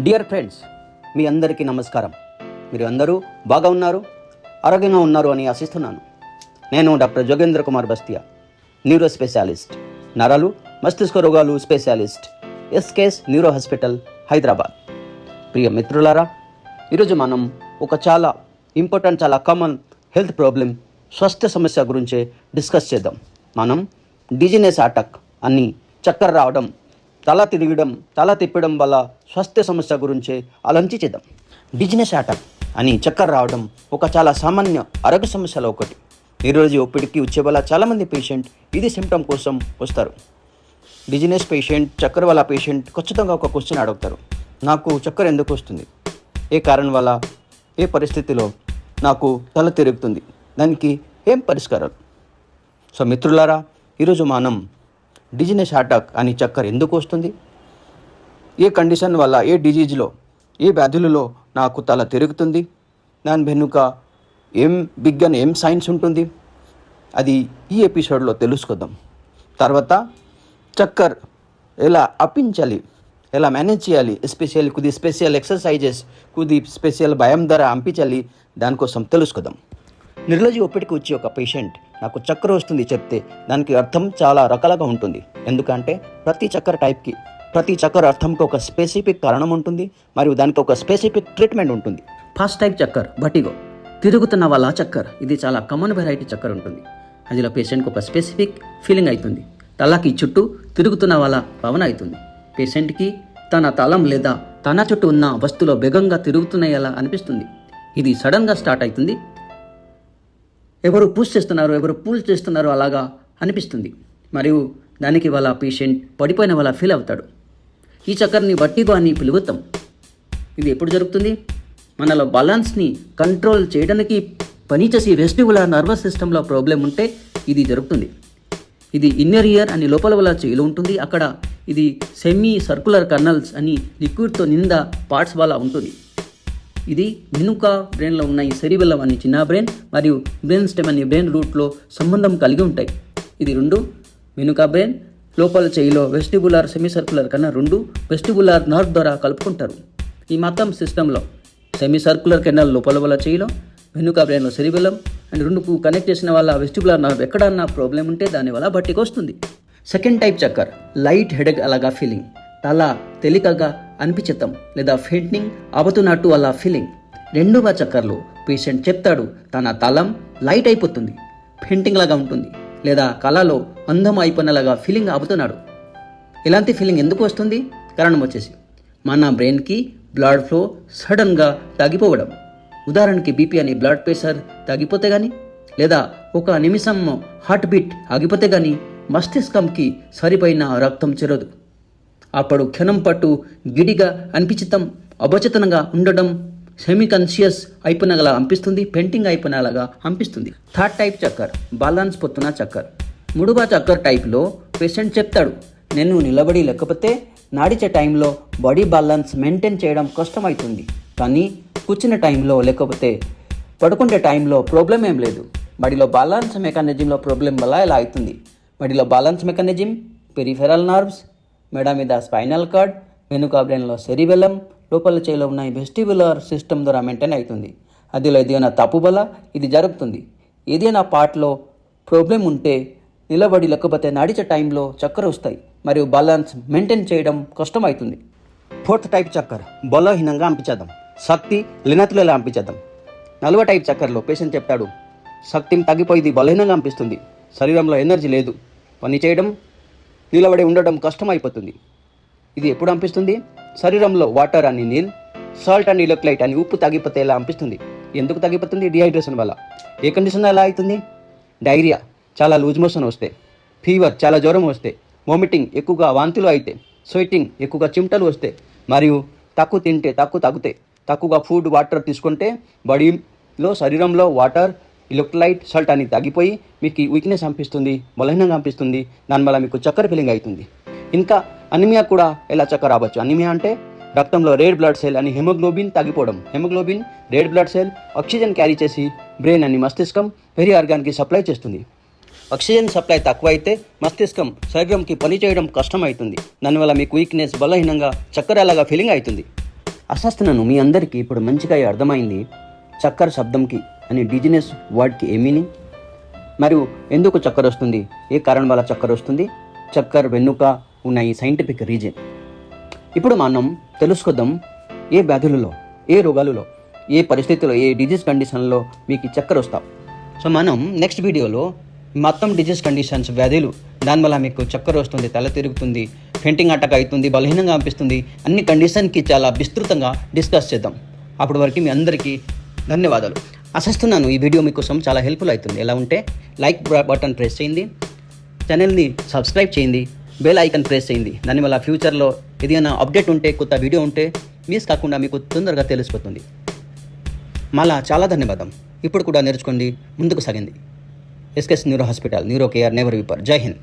Dear friends మీ అందరికీ నమస్కారం. మీరు అందరూ బాగా ఉన్నారు? ఆరోగ్యంగా ఉన్నారు అని ఆశిస్తున్నాను. నేను doctor Jogendra Kumar Bastia neuro specialist నరాలు మస్తిష్క రోగాలు specialist SKS neuro hospital Hyderabad. ప్రియ మిత్రులారా ఈరోజు మనం ఒక చాలా ఇంపార్టెంట్ చాలా కామన్ హెల్త్ ప్రాబ్లం స్వాస్థ్య సమస్య గురించి డిస్కస్ చేద్దాం. మనం డిజినెస్ అటాక్ అని చక్కర రావడం తల తిరగడం తల తిప్పడం వల్ల స్వాస్థ్య సమస్య గురించి ఆలోచించి చేద్దాం. బిజినెస్ అటాక్ అని చక్కెర రావడం ఒక చాలా సామాన్య ఆరోగ్య సమస్యలో ఒకటి. ఈరోజు ఒప్పిడికి వచ్చే వల్ల చాలామంది పేషెంట్ ఇది సిమ్టమ్ కోసం వస్తారు. బిజినెస్ పేషెంట్ చక్కెర వల్ల పేషెంట్ ఖచ్చితంగా ఒక క్వశ్చన్ అడుగుతారు. నాకు చక్కెర ఎందుకు వస్తుంది? ఏ కారణం వల్ల? ఏ పరిస్థితిలో? నాకు తల తిరుగుతుంది. దానికి ఏం పరిష్కారాలు? సో మిత్రులారా ఈరోజు మనం డిజినెస్ అటాక్ అని చక్కర్ ఎందుకు వస్తుంది? ఏ కండిషన్ వల్ల ఏ డిజీజ్లో ఏ వ్యాధులలో నాకు తల తిరుగుతుంది? దాని వెనుక ఏం బిగ్గన్ ఏం సైన్స్ ఉంటుంది? అది ఈ ఎపిసోడ్లో తెలుసుకుందాం. తర్వాత చక్కర్ ఎలా అప్పించాలి ఎలా మేనేజ్ చేయాలి స్పెషల్ కొద్ది స్పెషల్ ఎక్సర్సైజెస్ కొద్ది స్పెషల్ భయం ధర అంపించాలి దానికోసం తెలుసుకుందాం. నిర్లజీ ఒప్పిడికి వచ్చి ఒక పేషెంట్ నాకు చక్కెర వస్తుంది చెప్తే దానికి అర్థం చాలా రకాలుగా ఉంటుంది. ఎందుకంటే ప్రతి చక్కెర టైప్కి ప్రతి చక్కెర అర్థంకి ఒక స్పెసిఫిక్ కారణం ఉంటుంది మరియు దానికి ఒక స్పెసిఫిక్ ట్రీట్మెంట్ ఉంటుంది. ఫస్ట్ టైప్ చక్కర్ బటిగో తిరుగుతున్న వాళ్ళ చక్కర్. ఇది చాలా కామన్ వెరైటీ చక్కర్ ఉంటుంది. అందులో పేషెంట్కి ఒక స్పెసిఫిక్ ఫీలింగ్ అవుతుంది తలకి చుట్టూ తిరుగుతున్న వాళ్ళ భావన అవుతుంది. పేషెంట్కి తన తలం లేదా తన చుట్టూ ఉన్న వస్తువులో వేగంగా తిరుగుతున్నాయలా అనిపిస్తుంది. ఇది సడన్గా స్టార్ట్ అవుతుంది. ఎవరు పుష్ చేస్తున్నారు ఎవరు పుల్ చేస్తున్నారు అలాగా అనిపిస్తుంది. మరియు దానికి వాళ్ళ పేషెంట్ పడిపోయిన వాళ్ళ ఫీల్ అవుతాడు. ఈ చక్కర్ని వట్టిగో అని పిలుగుతాం ఇది ఎప్పుడు జరుగుతుంది? మనలో బ్యాలెన్స్ని కంట్రోల్ చేయడానికి పనిచేసి వెస్టిబులర్ నర్వస్ సిస్టంలో ప్రాబ్లం ఉంటే ఇది జరుగుతుంది. ఇది ఇన్నర్ ఇయర్ అని లోపల వల్ల చేయిలో ఉంటుంది. అక్కడ ఇది సెమీ సర్కులర్ కర్నల్స్ అని లిక్విడ్తో నిండా పార్ట్స్ వల్ల ఉంటుంది. ఇది వెనుక బ్రెయిన్లో ఉన్న ఈ సెరిబెల్లం అనే చిన్న బ్రెయిన్ మరియు బ్రెయిన్ స్టెమ్ అనే బ్రెయిన్ రూట్లో సంబంధం కలిగి ఉంటాయి. ఇది రెండు. వెనుక బ్రెయిన్ లోపల చేయిలో వెస్టిబులార్ సెమీ సర్కులర్ కన్నా రెండు వెస్టిబులార్ నర్వ్ ద్వారా కలుపుకుంటారు. ఈ మొత్తం సిస్టంలో సెమీ సర్కులర్ కెనాల్ లోపల వల్ల చేయిలో వెనుక బ్రెయిన్లో సెరిబెల్లం అండ్ రెండుకు కనెక్ట్ చేసిన వాళ్ళ వెస్టిబులార్ నర్వ్ ఎక్కడన్నా ప్రాబ్లం ఉంటే దానివల్ల బట్టికి వస్తుంది సెకండ్ టైప్ చక్కర్ లైట్ హెడెక్ అలాగా ఫీలింగ్ తల తేలికగా అనిపించటం లేదా ఫెయింటింగ్ అవుతున్నట్టు అలా ఫీలింగ్ రెండవ చక్కర్లో పేషెంట్ చెప్తాడు తన తలం లైట్ అయిపోతుంది ఫెయింటింగ్ లాగా ఉంటుంది లేదా కళలో అందం అయిపోయినలాగా ఫీలింగ్ అవుతున్నాడు ఇలాంటి ఫీలింగ్ ఎందుకు వస్తుంది? కారణం వచ్చేసి మన బ్రెయిన్కి బ్లడ్ ఫ్లో సడన్గా తగ్గిపోవడం. ఉదాహరణకి బీపీ అని బ్లడ్ ప్రెషర్ తగ్గిపోతే కానీ లేదా ఒక నిమిషం హార్ట్ బీట్ ఆగిపోతే కానీ మస్తిష్కంకి సరిపోయిన రక్తం చేరదు. అప్పుడు క్షణం పట్టు గిడిగా అనిపించటం అభచతనంగా ఉండడం సెమీ కాన్షియస్ అయిపోయినలా అనిపిస్తుంది పెయింటింగ్ అయిపోయినలాగా అనిపిస్తుంది. థర్డ్ టైప్ చక్కర్ బాలన్స్ పొత్తున చక్కర్. మూడవ చక్కర్ టైప్లో పేషెంట్ చెప్తాడు నేను నిలబడి లేకపోతే నాడిచే టైంలో బాడీ బ్యాలెన్స్ మెయింటైన్ చేయడం కష్టమవుతుంది కానీ కూర్చున్న టైంలో లేకపోతే పడుకునే టైంలో ప్రాబ్లం ఏం లేదు. బాడీలో బ్యాలెన్స్ మెకానిజంలో ప్రాబ్లం వల్ల ఇలా అవుతుంది? బాడీలో బ్యాలెన్స్ మెకానిజం పెరిఫెరల్ నర్వ్స్ మెడ మీద స్పైనల్ కార్డ్. వెనుక బ్రెయిన్లో సెరిబెలం లోపల చేలో ఉన్న ఈ వెస్టిబులర్ సిస్టమ్ ద్వారా మెయింటైన్ అవుతుంది. అదిలో ఏదైనా తప్పు ఇది జరుగుతుంది. ఏదైనా పార్ట్లో ప్రాబ్లం ఉంటే నిలబడి లేకపోతే నడిచే టైంలో చక్కెర వస్తాయి. మరియు బ్యాలెన్స్ మెయింటైన్ చేయడం కష్టమవుతుంది. ఫోర్త్ టైప్ చక్కర్. బలహీనంగా అంపించేద్దాం శక్తి లినతులలో అంపించేద్దాం నలువ టైప్ చక్కర్లో పేషెంట్ చెప్తాడు శక్తిని తగ్గిపోయింది బలహీనంగా అనిపిస్తుంది. శరీరంలో ఎనర్జీ లేదు. పని చేయడం నిలబడి ఉండడం కష్టమైపోతుంది. ఇది ఎప్పుడు అనిపిస్తుంది? శరీరంలో వాటర్ అని నీల్ సాల్ట్ అండ్ ఇలక్లైట్ అని ఉప్పు తగ్గిపోతే ఎలా అనిపిస్తుంది. ఎందుకు తగ్గిపోతుంది? డిహైడ్రేషన్ వల్ల. ఏ కండిషన్ ఎలా అవుతుంది? డైరియా చాలా లూజ్ మోషన్ వస్తే. ఫీవర్ చాలా జ్వరం వస్తే. వామిటింగ్ ఎక్కువగా వాంతులు అయితే. స్వెట్టింగ్ ఎక్కువగా చిమటలు వస్తే. మరియు తక్కువ తింటే తక్కువ తగ్గితే తక్కువగా ఫుడ్ వాటర్ తీసుకుంటే బాడీలో శరీరంలో వాటర్ ఇలక్ట్రైట్ సాల్ట్ అని తగ్గిపోయి మీకు వీక్నెస్ అనిపిస్తుంది బలహీనంగా అనిపిస్తుంది దానివల్ల మీకు చక్కెర ఫీలింగ్ అవుతుంది. ఇంకా అనిమియా కూడా ఎలా చక్కెర రావచ్చు? అనిమియా అంటే రక్తంలో రెడ్ బ్లడ్ సెల్ అని హెమోగ్లోబిన్ తగ్గిపోవడం haemoglobin red blood cell oxygen carry చేసి బ్రెయిన్ అని మస్తిష్కం వెరీ ఆర్గాన్కి సప్లై చేస్తుంది. ఆక్సిజన్ సప్లై తక్కువ అయితే మస్తిష్కం శరీరంకి పనిచేయడం కష్టమవుతుంది. దానివల్ల మీకు వీక్నెస్ బలహీనంగా చక్కెర ఎలాగా ఫీలింగ్ అవుతుంది. అస్వస్థనను మీ అందరికీ ఇప్పుడు మంచిగా అర్థమైంది. చక్కర శబ్దంకి అని డిజినెస్ వర్డ్కి ఏ మీనింగ్? మరియు ఎందుకు చక్కర వస్తుంది? ఏ కారణం వల్ల చక్కర వస్తుంది? చక్కర వెనుక ఉన్న ఈ సైంటిఫిక్ రీజన్ ఇప్పుడు మనం తెలుసుకుందాం ఏ వ్యాధులలో ఏ రోగాలలో ఏ పరిస్థితుల్లో ఏ డిజీజ్ కండిషన్లో మీకు ఈ చక్కర వస్తాం. సో మనం నెక్స్ట్ వీడియోలో మొత్తం డిజీజ్ కండిషన్స్ వ్యాధులు దానివల్ల మీకు చక్కర వస్తుంది తల తిరుగుతుంది ఫెంటింగ్ అటాక్ అవుతుంది బలహీనంగా అనిపిస్తుంది అన్ని కండిషన్కి చాలా విస్తృతంగా డిస్కస్ చేద్దాం. అప్పటి వరకు మీ అందరికీ ధన్యవాదాలు. ఆశిస్తున్నాను ఈ వీడియో మీకోసం చాలా హెల్ప్ఫుల్ అవుతుంది. ఎలా ఉంటే లైక్ బటన్ ప్రెస్ చేయండి. ఛానల్ని సబ్స్క్రైబ్ చేయండి. బెల్ ఐకన్ ప్రెస్ చేయండి. దానివల్ల ఫ్యూచర్లో ఏదైనా అప్డేట్ ఉంటే కొత్త వీడియో ఉంటే మిస్ కాకుండా మీకు తొందరగా తెలిసిపోతుంది. మళ్ళా చాలా ధన్యవాదం. ఇప్పుడు కూడా నేర్చుకోండి. ముందుకు సాగింది SKS neuro hospital. Neuro care never విపర్. జై హింద్.